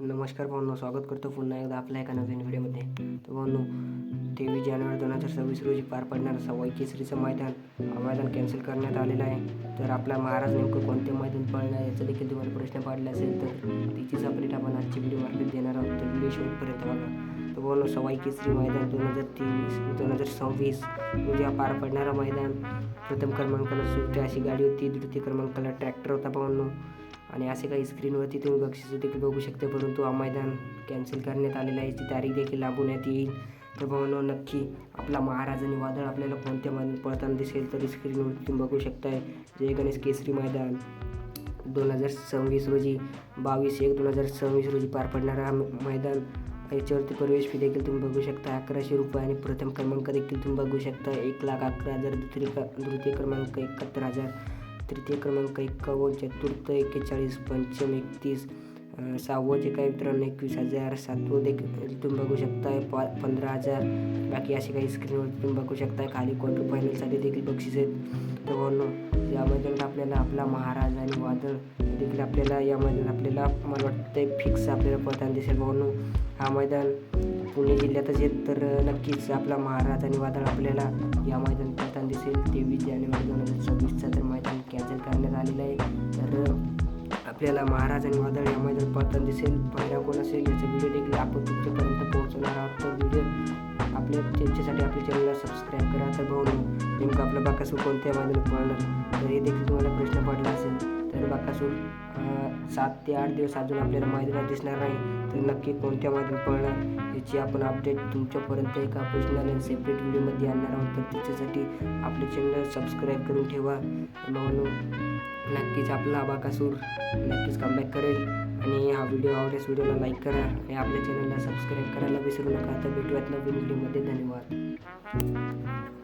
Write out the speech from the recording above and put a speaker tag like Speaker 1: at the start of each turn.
Speaker 1: नमस्कार भाऊंनो स्वागत करतो पुन्हा एकदा आपल्या एका नवीन व्हिडिओमध्ये. तर भाऊंनो तेवीस जानेवारी दोन हजार सव्वीस रोजी पार पडणारा सवाई केसरीचं मैदान हा मैदान कॅन्सल करण्यात आलेलं आहे. तर आपला महाराज नेमकं कोणते मैदान पडणार याचा देखील तुम्हाला प्रश्न पडला असेल तर तिचीच अपडेट आपण आजची व्हिडिओ मार्फत देणार आहोत. तर व्हिडिओ शेवटपर्यंत बघा. तर भाऊंनो सवाई केसरी मैदान दोन हजार तेवीस दोन हजार सव्वीस रोजी पार पडणारा मैदान. प्रथम क्रमांकाला सुट्टी अशी गाडी होती. द्वितीय क्रमांकाला ट्रॅक्टर होता भाऊंनो आणि असे काही स्क्रीनवरती तुम्ही बक्षीस देखील बघू शकता परंतु हा मैदान कॅन्सल करण्यात आलेलं आहे. याची तारीख देखील लांबवण्यात येईल. तर भावनो नक्की आपला महाराज आणि वादळ आपल्याला कोणत्या मैदान पळताना दिसेल तरी स्क्रीनवरती तुम्ही बघू शकताय. जय गणेश केसरी मैदान. दोन हजार सव्वीस रोजी बावीस एक दोन हजार सव्वीस रोजी पार पडणारा हा मैदान याच्यावरती प्रवेश फी देखील तुम्ही बघू शकता. अकराशे रुपये आणि प्रथम क्रमांक देखील तुम्ही बघू शकता. एक लाख अकरा हजार द्वितीय द्वितीय क्रमांक एकाहत्तर हजार. तृतीय क्रमांक एक्कावन्न चतुर्थ एक्केचाळीस पंचम एकतीस सहावं जे काही मित्रांनो एकवीस हजार सातवं देखील तुम्ही बघू शकताय पा पंधरा हजार बाकी असे काही स्क्रीनवर तुम्ही बघू शकताय खाली क्वार्टर फायनलसाठी देखील बक्षीस आहेत. तर या मैदानात आपल्याला आपला महाराज आणि वादळ देखील आपल्याला या मैदानात आपल्याला मला वाटतं फिक्स आपल्याला पडताना दिसेल भावनो. हा मैदान पुणे जिल्ह्यातच येत तर नक्कीच आपला महाराज आणि वादळ आपल्याला या मैदान पडताना दिसेल. तेवीस जानेवारी दोन हजार सव्वीसचा आपल्याला महाराज आणि वादळ या मैदान दिसेल. पहिला कोण असेल याचा व्हिडिओ देखील आपण तुमच्यापर्यंत पोहोचवणार आहोत. तर व्हिडिओ आपल्या त्यांच्यासाठी आपल्या चॅनलला सबस्क्राईब करा. तर भाऊ नेमकं आपलं बाकासूर कोणत्या मैदानात पडणार तर हे देखील तुम्हाला प्रश्न पडला असेल. तर बाकासूर सात ते आठ दिवस अजून आपल्याला मैदानात दिसणार नाही तर नक्की कोणत्या मैदान पळणार याची आपण अपडेट तुमच्यापर्यंत एका पर्सनल सेपरेट व्हिडिओमध्ये आणणार आहोत. तर त्याच्यासाठी आपले चॅनल सबस्क्राईब करून ठेवा. म्हणून नक्कीच आपला बाकासूर नक्कीच कमबॅक करेल. आणि हा व्हिडिओ आवडेस व्हिडिओला लाईक करा आणि आपल्या चॅनलला सबस्क्राईब करायला विसरू नका. तर भेटूयात नवीन व्हिडिओमध्ये धन्यवाद.